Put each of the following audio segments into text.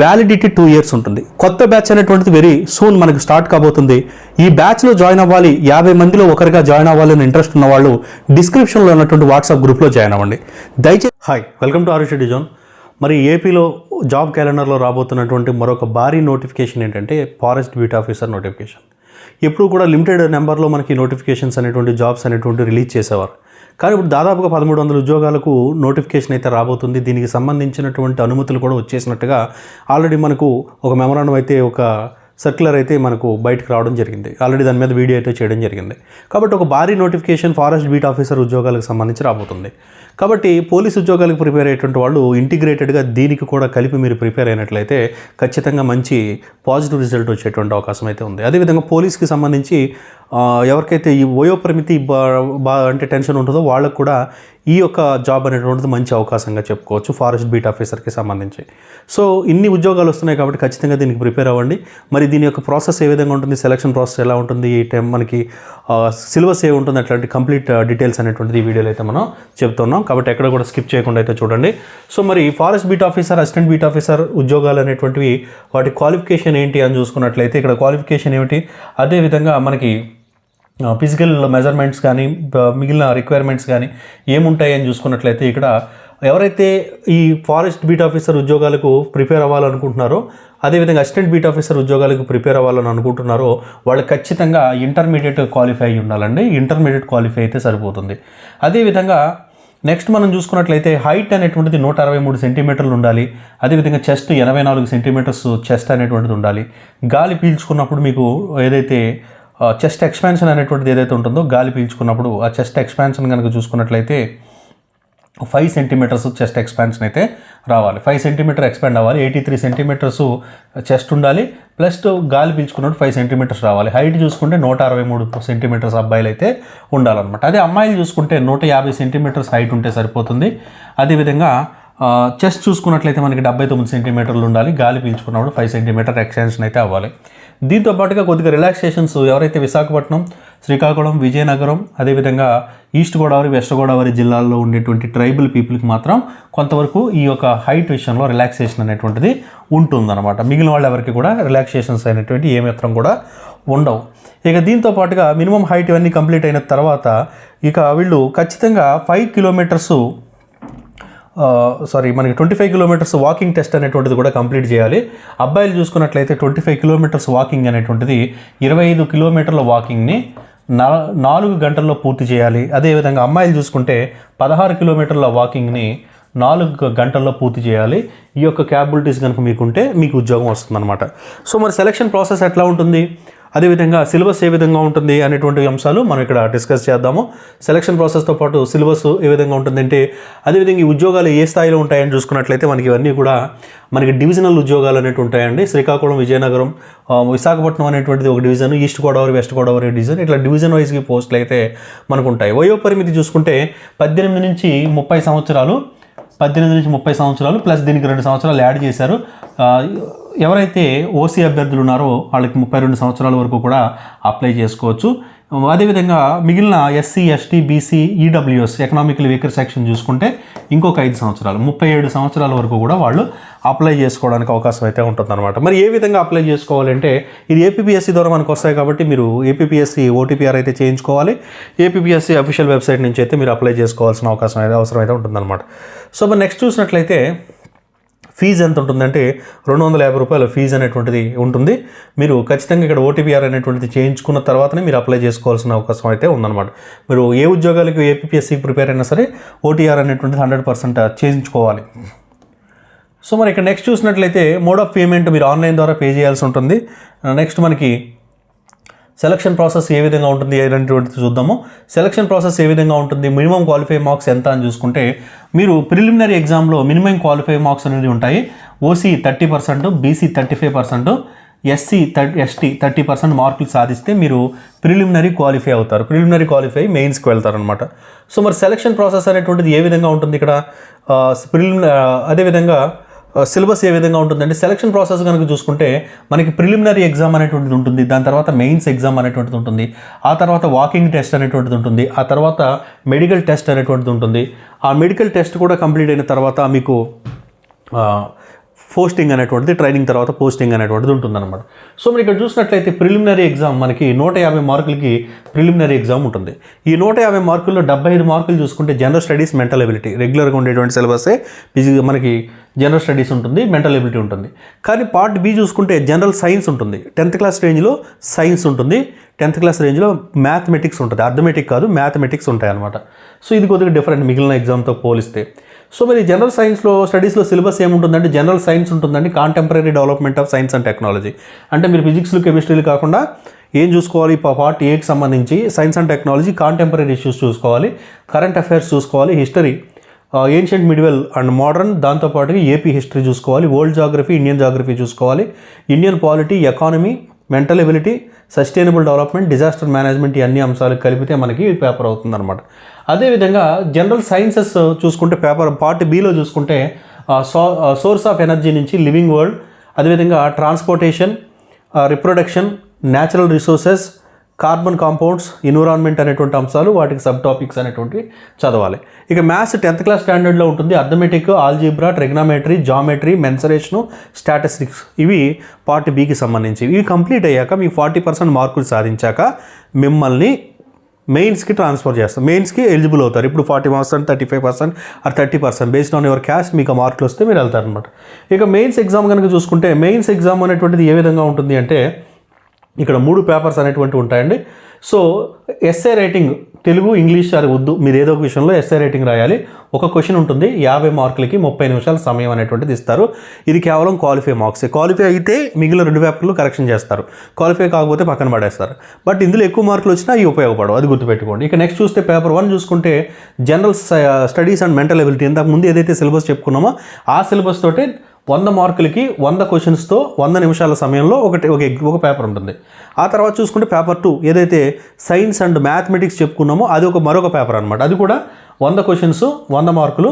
Validity two years ఉంటుంది. కొత్త batch అనేటువంటిది వెరీ సూన్ మనకు స్టార్ట్ కాబోతుంది. ఈ బ్యాచ్లో జాయిన్ అవ్వాలి యాభై మందిలో ఒకరిగా జాయిన్ అవ్వాలని ఇంట్రెస్ట్ ఉన్న వాళ్ళు డిస్క్రిప్షన్లో ఉన్నటువంటి వాట్సాప్ గ్రూప్లో జాయిన్ అవ్వండి. దయచేసి hi welcome to Aarushi D Zone మరి ఏపీలో జాబ్ క్యాలెండర్లో రాబోతున్నటువంటి మరొక భారీ నోటిఫికేషన్ ఏంటంటే ఫారెస్ట్ బీట్ ఆఫీసర్ నోటిఫికేషన్ ఎప్పుడు కూడా లిమిటెడ్ నెంబర్లో మనకి నోటిఫికేషన్స్ అనేటువంటి జాబ్స్ అనేటువంటి రిలీజ్ చేసేవారు. కానీ ఇప్పుడు దాదాపుగా పదమూడు వందల ఉద్యోగాలకు నోటిఫికేషన్ అయితే రాబోతుంది. దీనికి సంబంధించినటువంటి అనుమతులు కూడా వచ్చేసినట్టుగా ఆల్రెడీ మనకు ఒక మెమరాండం అయితే ఒక సర్క్యులర్ అయితే మనకు బయటకు రావడం జరిగింది. ఆల్రెడీ దాని మీద వీడియో అయితే చేయడం జరిగింది. కాబట్టి ఒక భారీ నోటిఫికేషన్ ఫారెస్ట్ బీట్ ఆఫీసర్ ఉద్యోగాలకు సంబంధించి రాబోతుంది. కాబట్టి పోలీస్ ఉద్యోగాలకు ప్రిపేర్ అయ్యేటువంటి వాళ్ళు ఇంటిగ్రేటెడ్గా దీనికి కూడా కలిపి మీరు ప్రిపేర్ అయినట్లయితే ఖచ్చితంగా మంచి పాజిటివ్ రిజల్ట్ వచ్చేటువంటి అవకాశం అయితే ఉంది. అదేవిధంగా పోలీస్కి సంబంధించి ఎవరికైతే ఈ వయోపరిమితి బా బా అంటే టెన్షన్ ఉంటుందో వాళ్ళకు కూడా ఈ యొక్క జాబ్ అనేటువంటిది మంచి అవకాశంగా చెప్పుకోవచ్చు ఫారెస్ట్ బీట్ ఆఫీసర్కి సంబంధించి. సో ఇన్ని ఉద్యోగాలు వస్తున్నాయి కాబట్టి ఖచ్చితంగా దీనికి ప్రిపేర్ అవ్వండి. మరి దీని యొక్క ప్రాసెస్ ఏ విధంగా ఉంటుంది సెలక్షన్ ప్రాసెస్ ఎలా ఉంటుంది ఈ టైం మనకి సిలబస్ ఏ ఉంటుంది అట్లాంటి కంప్లీట్ డీటెయిల్స్ అనేటువంటిది ఈ వీడియోలో అయితే మనం చెప్తున్నాం. కాబట్టి ఎక్కడ కూడా స్కిప్ చేయకుండా అయితే చూడండి. సో మరి forest beat officer assistant beat officer ఉద్యోగాలు అనేటువంటివి వాటి క్వాలిఫికేషన్ ఏంటి అని చూసుకున్నట్లయితే ఇక్కడ క్వాలిఫికేషన్ ఏమిటి? అదేవిధంగా మనకి ఫిజికల్ మెజర్మెంట్స్ కానీ మిగిలిన రిక్వైర్మెంట్స్ కానీ ఏముంటాయని అని చూసుకున్నట్లయితే ఇక్కడ ఎవరైతే ఈ ఫారెస్ట్ బీట్ ఆఫీసర్ ఉద్యోగాలకు ప్రిపేర్ అవ్వాలనుకుంటున్నారో అదేవిధంగా అసిస్టెంట్ బీట్ ఆఫీసర్ ఉద్యోగాలకు ప్రిపేర్ అవ్వాలని అనుకుంటున్నారో వాళ్ళు ఖచ్చితంగా ఇంటర్మీడియట్ క్వాలిఫై అయి ఉండాలండి. ఇంటర్మీడియట్ క్వాలిఫై అయితే సరిపోతుంది. అదేవిధంగా నెక్స్ట్ మనం చూసుకున్నట్లయితే హైట్ అనేటువంటిది నూట అరవై మూడు సెంటీమీటర్లు ఉండాలి. అదేవిధంగా చెస్ట్ ఎనభై నాలుగు సెంటీమీటర్స్ చెస్ట్ అనేటువంటిది ఉండాలి. గాలి పీల్చుకున్నప్పుడు మీకు ఏదైతే చెస్ట్ ఎక్స్పాన్షన్ అనేటువంటిది ఏదైతే ఉంటుందో గాలి పీల్చుకున్నప్పుడు ఆ చెస్ట్ ఎక్స్పాన్షన్ కనుక చూసుకున్నట్లయితే ఫైవ్ సెంటీమీటర్స్ చెస్ట్ ఎక్స్పాన్షన్ అయితే రావాలి. ఫైవ్ సెంటీమీటర్ ఎక్స్పాండ్ అవ్వాలి. ఎయిటీ త్రీ సెంటీమీటర్స్ చెస్ట్ ఉండాలి. ప్లస్ గాలి పీల్చుకున్నట్టు ఫైవ్ సెంటీమీటర్స్ రావాలి. హైట్ చూసుకుంటే నూట అరవై మూడు సెంటీమీటర్స్ అబ్బాయిలు అయితే ఉండాలన్నమాట. అదే అమ్మాయిలు చూసుకుంటే నూట యాభై సెంటీమీటర్స్ హైట్ ఉంటే సరిపోతుంది. అదేవిధంగా చెస్ట్ చూసుకున్నట్లయితే మనకి డెబ్బై తొమ్మిది సెంటీమీటర్లు ఉండాలి. గాలి పీల్చుకున్నప్పుడు ఫైవ్ సెంటీమీటర్ ఎక్స్టెన్షన్ అయితే అవ్వాలి. దీంతో పాటుగా కొద్దిగా రిలాక్సేషన్స్ ఎవరైతే విశాఖపట్నం శ్రీకాకుళం విజయనగరం అదేవిధంగా ఈస్ట్ గోదావరి వెస్ట్ గోదావరి జిల్లాల్లో ఉండేటువంటి ట్రైబల్ పీపుల్కి మాత్రం కొంతవరకు ఈ యొక్క హైట్ విషయంలో రిలాక్సేషన్ అనేటువంటిది ఉంటుందన్నమాట. మిగిలిన వాళ్ళు ఎవరికి కూడా రిలాక్సేషన్స్ అనేటువంటి ఏమాత్రం కూడా ఉండవు. ఇక దీంతో పాటుగా మినిమం హైట్ ఇవన్నీ కంప్లీట్ అయిన తర్వాత ఇక వీళ్ళు ఖచ్చితంగా ఫైవ్ కిలోమీటర్స్ సారీ మనకి twenty five kilometres walking test అనేటువంటిది కూడా కంప్లీట్ చేయాలి. అబ్బాయిలు చూసుకున్నట్లయితే ట్వంటీ ఫైవ్ కిలోమీటర్స్ వాకింగ్ అనేటువంటిది ఇరవై ఐదు కిలోమీటర్ల వాకింగ్ని నా నాలుగు గంటల్లో పూర్తి చేయాలి. అదేవిధంగా అమ్మాయిలు చూసుకుంటే పదహారు కిలోమీటర్ల వాకింగ్ని నాలుగు గంటల్లో పూర్తి చేయాలి. ఈ యొక్క క్యాపబిలిటీస్ కనుక మీకుంటే మీకు ఉద్యోగం వస్తుందన్నమాట. సో మరి సెలక్షన్ ప్రాసెస్ ఎట్లా ఉంటుంది? అదేవిధంగా సిలబస్ ఏ విధంగా ఉంటుంది అనేటువంటి అంశాలు మనం ఇక్కడ డిస్కస్ చేద్దాము. సెలక్షన్ ప్రాసెస్తో పాటు సిలబస్ ఏ విధంగా ఉంటుందంటే అదేవిధంగా ఈ ఉద్యోగాలు ఏ స్థాయిలో ఉంటాయని చూసుకున్నట్లయితే మనకి ఇవన్నీ కూడా మనకి డివిజనల్ ఉద్యోగాలు అనేవి ఉంటాయండి. శ్రీకాకుళం విజయనగరం విశాఖపట్నం అనేటువంటిది ఒక division east Godavari west Godavari division ఇట్లా డివిజన్ వైజ్కి పోస్టులు అయితే మనకు ఉంటాయి వయో పరిమితి చూసుకుంటే పద్దెనిమిది నుంచి ముప్పై సంవత్సరాలు పద్దెనిమిది నుంచి ముప్పై సంవత్సరాలు ప్లస్ దీనికి రెండు సంవత్సరాలు యాడ్ చేశారు. ఎవరైతే ఓసీ అభ్యర్థులు ఉన్నారో వాళ్ళకి ముప్పై రెండు సంవత్సరాల వరకు కూడా అప్లై చేసుకోవచ్చు. అదేవిధంగా మిగిలిన SC ST BC EWS economical weaker section చూసుకుంటే ఇంకొక ఐదు సంవత్సరాలు ముప్పై ఏడు సంవత్సరాల వరకు కూడా వాళ్ళు అప్లై చేసుకోవడానికి అవకాశం అయితే ఉంటుందన్నమాట. మరి ఏ విధంగా అప్లై చేసుకోవాలంటే ఇది ఏపీఎస్సీ ద్వారా మనకు వస్తాయి కాబట్టి మీరు ఏపీఎస్సీ ఓటీపీఆర్ అయితే చేయించుకోవాలి. ఏపీఎస్సీ అఫీషియల్ వెబ్సైట్ నుంచి అయితే మీరు అప్లై చేసుకోవాల్సిన అవకాశం అయితే అవసరం అయితే ఉంటుందన్నమాట. సో మరి నెక్స్ట్ చూసినట్లయితే ఫీజు ఎంత ఉంటుందంటే రెండు వందల యాభై రూపాయల ఫీజు అనేటువంటిది ఉంటుంది. మీరు ఖచ్చితంగా ఇక్కడ ఓటీపీఆర్ అనేటువంటిది చేయించుకున్న తర్వాతనే మీరు అప్లై చేసుకోవాల్సిన అవకాశం అయితే ఉందన్నమాట. మీరు ఏ ఉద్యోగాలకు ఏపీఎస్సీకి ప్రిపేర్ అయినా సరే ఓటీఆర్ అనేటువంటిది హండ్రెడ్ పర్సెంట్ చేయించుకోవాలి. సో మరి ఇక్కడ నెక్స్ట్ చూసినట్లయితే మోడ్ ఆఫ్ పేమెంట్ మీరు ఆన్లైన్ ద్వారా పే చేయాల్సి ఉంటుంది. నెక్స్ట్ మనకి సెలక్షన్ ప్రాసెస్ ఏ విధంగా ఉంటుంది అనేటువంటిది చూద్దాము. సెలక్షన్ ప్రాసెస్ ఏ విధంగా ఉంటుంది? మినిమం క్వాలిఫై మార్క్స్ ఎంత అని చూసుకుంటే మీరు ప్రిలిమినరీ ఎగ్జామ్లో మినిమం క్వాలిఫై మార్క్స్ అనేది ఉంటాయి. OC thirty percent BC thirty five percent SC thirty ST thirty percent మార్కులు సాధిస్తే మీరు ప్రిలిమినరీ క్వాలిఫై అవుతారు. ప్రిలిమినరీ క్వాలిఫై మెయిన్స్కి వెళ్తారనమాట సో మరి సెలక్షన్ ప్రాసెస్ అనేటువంటిది ఏ విధంగా ఉంటుంది ఇక్కడ? ప్రిలిమిన అదేవిధంగా సిలబస్ ఏ విధంగా ఉంటుందంటే సెలక్షన్ ప్రాసెస్ కనుక చూసుకుంటే మనకి ప్రిలిమినరీ ఎగ్జామ్ అనేటువంటిది ఉంటుంది దాని తర్వాత మెయిన్స్ ఎగ్జామ్ అనేటువంటిది ఉంటుంది ఆ తర్వాత వాకింగ్ టెస్ట్ అనేటువంటిది ఉంటుంది ఆ తర్వాత మెడికల్ టెస్ట్ అనేటువంటిది ఉంటుంది. ఆ మెడికల్ టెస్ట్ కూడా కంప్లీట్ అయిన తర్వాత మీకు పోస్టింగ్ అనేటువంటిది ట్రైనింగ్ తర్వాత పోస్టింగ్ అనేటువంటిది ఉంటుందన్నమాట. సో మీరు ఇక్కడ చూసినట్లయితే ప్రిలిమినరీ ఎగ్జామ్ మనకి నూట యాభై మార్కులకి ప్రిలిమినరీ ఎగ్జామ్ ఉంటుంది. ఈ నూట యాభై మార్కుల్లో డెబ్బై ఐదు మార్కులు చూసుకుంటే జనరల్ స్టడీస్ మెంటల్ ఎబిలిటీ. రెగ్యులర్గా ఉండేటువంటి సిలబసే ఫిజి మనకి జనరల్ స్టడీస్ ఉంటుంది మెంటల్ ఎబిలిటీ ఉంటుంది. కానీ పార్ట్ బి చూసుకుంటే జనరల్ సైన్స్ ఉంటుంది. టెన్త్ క్లాస్ రేంజ్లో సైన్స్ ఉంటుంది. టెన్త్ క్లాస్ రేంజ్లో మ్యాథమెటిక్స్ ఉంటుంది. అర్థమెటిక్ కాదు మ్యాథమెటిక్స్ ఉంటాయి అనమాట సో ఇది కొద్దిగా డిఫరెంట్ మిగిలిన ఎగ్జామ్తో పోలిస్తే. సో మరి జనరల్ సైన్స్లో స్టడీస్లో సిలబస్ ఏముంటుందంటే జనరల్ సైన్స్ ఉంటుందండి. Contemporary development of science and technology అంటే మీరు ఫిజిక్స్లు కెమిస్ట్రీలు కాకుండా ఏం చూసుకోవాలి? పార్ట్ ఏకి సంబంధించి science and technology contemporary issues చూసుకోవాలి. కరెంట్ అఫైర్స్ చూసుకోవాలి. History ancient medieval and modern దాంతోపాటు ఏపీ హిస్టరీ చూసుకోవాలి. వరల్డ్ జాగ్రఫీ ఇండియన్ జాగ్రఫీ చూసుకోవాలి. Indian polity economy mental ability sustainable development disaster management ఈ అన్ని అంశాలు కలిపితే మనకి పేపర్ అవుతుందన్నమాట. అదేవిధంగా జనరల్ సైన్సెస్ చూసుకుంటే పేపర్ పార్ట్ బీలో చూసుకుంటే సో సోర్స్ ఆఫ్ ఎనర్జీ నుంచి లివింగ్ వరల్డ్ అదేవిధంగా transportation reproduction natural resources carbon compounds environment అనేటువంటి అంశాలు వాటికి సబ్ టాపిక్స్ అనేటువంటి చదవాలి. ఇక మ్యాథ్స్ టెన్త్ క్లాస్ స్టాండర్డ్లో ఉంటుంది. Arithmetic algebra trigonometry geometry mensuration statistics. ఇవి పార్ట్ బికి సంబంధించి ఇవి కంప్లీట్ అయ్యాక మీకు ఫార్టీ పర్సెంట్ మార్కులు సాధించాక మిమ్మల్ని మెయిన్స్కి ట్రాన్స్ఫర్ చేస్తాం. మెయిన్స్కి ఎలిజిబుల్ అవుతారు. ఇప్పుడు forty percent thirty five percent or thirty percent. Based on your caste మీకు మార్కులు వస్తే మీరు వెళ్తారనమాట ఇక మెయిన్స్ ఎగ్జామ్ కనుక చూసుకుంటే మెయిన్స్ ఎగ్జామ్ అనేటువంటిది ఏ విధంగా ఉంటుంది అంటే ఇక్కడ మూడు పేపర్స్ అనేటువంటివి ఉంటాయండి. So essay writing Telugu English అది వద్దు. మీరు ఏదో ఒక విషయంలో ఎస్ఏ రైటింగ్ రాయాలి. ఒక క్వశ్చన్ ఉంటుంది యాభై మార్కులకి ముప్పై నిమిషాల సమయం అనేటువంటిది ఇస్తారు. ఇది కేవలం క్వాలిఫై మార్క్స్ క్వాలిఫై అయితే మిగిలిన రెండు పేపర్లు కరెక్షన్ చేస్తారు. క్వాలిఫై కాకపోతే పక్కన పడేస్తారు. బట్ ఇందులో ఎక్కువ మార్కులు వచ్చినా ఇవి ఉపయోగపడవు. అది గుర్తుపెట్టుకోండి. ఇక నెక్స్ట్ చూస్తే పేపర్ వన్ చూసుకుంటే general studies and mental ability ఇంతకు ముందు ఏదైతే సిలబస్ చెప్పుకున్నామో ఆ సిలబస్ తోటే వంద మార్కులకి వంద క్వశ్చన్స్తో వంద నిమిషాల సమయంలో ఒకటి ఒక ఎగ్- ఒక పేపర్ ఉంటుంది. ఆ తర్వాత చూసుకుంటే పేపర్ టూ ఏదైతే సైన్స్ అండ్ మ్యాథమెటిక్స్ చెప్పుకున్నామో అది ఒక మరొక పేపర్ అనమాట అది కూడా వంద క్వశ్చన్స్ వంద మార్కులు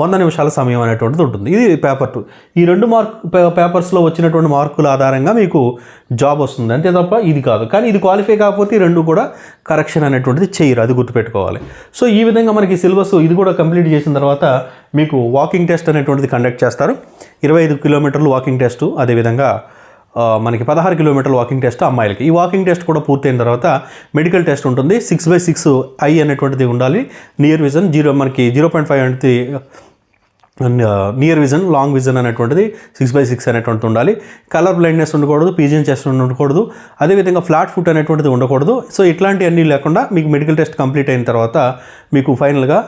వంద నిమిషాల సమయం అనేటువంటిది ఉంటుంది. ఇది పేపర్ టూ ఈ రెండు మార్క్ పే- పేపర్స్లో వచ్చినటువంటి మార్కుల ఆధారంగా మీకు జాబ్ వస్తుంది. అంతే తప్ప ఇది కాదు. కానీ ఇది క్వాలిఫై కాకపోతే ఈ రెండు కూడా కరెక్షన్ అనేటువంటిది చేయరు. అది గుర్తుపెట్టుకోవాలి. సో ఈ విధంగా మనకి సిలబస్ ఇది కూడా కంప్లీట్ చేసిన తర్వాత మీకు వాకింగ్ టెస్ట్ అనేటువంటిది కండక్ట్ చేస్తారు. ఇరవై ఐదు కిలోమీటర్లు వాకింగ్ టెస్ట్ అదేవిధంగా మనకి పదహారు కిలోమీటర్ల వాకింగ్ టెస్ట్ అమ్మాయిలకి. ఈ వాకింగ్ టెస్ట్ కూడా పూర్తయిన తర్వాత మెడికల్ టెస్ట్ ఉంటుంది. సిక్స్ బై సిక్స్ ఐ అనేటువంటిది ఉండాలి. నియర్ విజన్ జీరో మనకి జీరో పాయింట్ ఫైవ్ అనేది నియర్ విజన్ లాంగ్ విజన్ అనేటువంటిది సిక్స్ బై సిక్స్ అనేటువంటిది ఉండాలి. కలర్ బ్లైండ్నెస్ ఉండకూడదు పీజియన్ చెస్ట్ ఉండకూడదు. అదేవిధంగా ఫ్లాట్ ఫుట్ అనేటువంటిది ఉండకూడదు. సో ఇట్లాంటివన్నీ లేకుండా మీకు మెడికల్ టెస్ట్ కంప్లీట్ అయిన తర్వాత మీకు ఫైనల్గా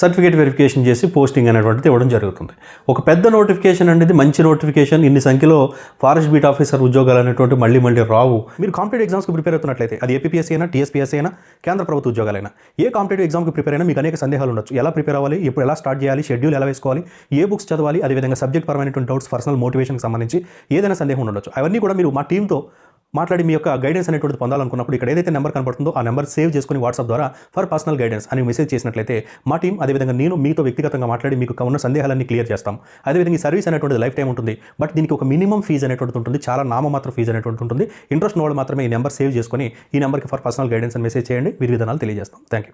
సర్టిఫికేట్ వెరిఫికేషన్ చేసి పోస్టింగ్ అనేటువంటిది ఇవ్వడం జరుగుతుంది. ఒక పెద్ద నోటిఫికేషన్ అనేది మంచి నోటిఫికేషన్ ఇన్ని సంఖ్యలో ఫారెస్ట్ బీట్ ఆఫీసర్ ఉద్యోగాలు అనేటువంటి మళ్ళీ మళ్ళీ రావు. మీరు కాంపిటేటివ్ ఎగ్జామ్స్కి ప్రిపేర్ అవుతున్నట్లయితే అది ఏపీఎస్సీ అయినా టీఎస్పీఎస్సీ అయినా కేంద్ర ప్రభుత్వ ఉద్యోగాలైనా ఏ కాంపిటేటివ్ ఎగ్జామ్కి ప్రిపేర్ అయినా మీకు అనేక సందేహాలు ఉండొచ్చు. ఎలా ప్రిపేర్ అవ్వాలి? ఎప్పుడు ఎలా స్టార్ట్ చేయాలి? షెడ్యూల్ ఎలా వేసుకోవాలి? ఏ బుక్స్ చదవాలి? అదేవిధంగా సబ్జెక్ట్ పరమైనటువంటి డౌట్స్ పర్సనల్ మోటివేషన్కి సంబంధించి ఏదైనా సందేహం ఉండొచ్చు. అవన్నీ కూడా మీరు మా టీంతో మాట్లాడి మీ యొక్క గైడెన్స్ అనేటువంటిది పొందాలనుకున్నప్పుడు ఇక్కడ ఏదైతే నెంబర్ కనబడుతుందో ఆ నెంబర్ సేవ్ చేసుకుని వాట్సాప్ ద్వారా ఫర్ పర్సనల్ గైడెన్స్ అని మెసేజ్ చేసినట్లయితే మా టీం అదేవిధంగా నేను మీతో వ్యక్తిగతంగా మాట్లాడి మీకు ఉన్న సందేహాలన్నీ క్లియర్ చేస్తాం. అదేవిధంగా ఈ సర్వీస్ అనేటువంటిది లైఫ్ టైం ఉంటుంది. బట్ దీనికి ఒక మినిమం ఫీజు అనేటువంటిది ఉంటుంది. చాలా నామమాత్ర ఫీజు అనేటువంటిది ఉంటుంది. ఇంట్రెస్ట్ ఉన్న వాళ్ళు మాత్రమే ఈ నెంబర్ సేవ్ చేసుకొని ఈ నెంబర్కి ఫర్ పర్సనల్ గైడెన్స్ అని మెసేజ్ చేయండి. విధి విధానాలు తెలియజేస్తాం. Thank you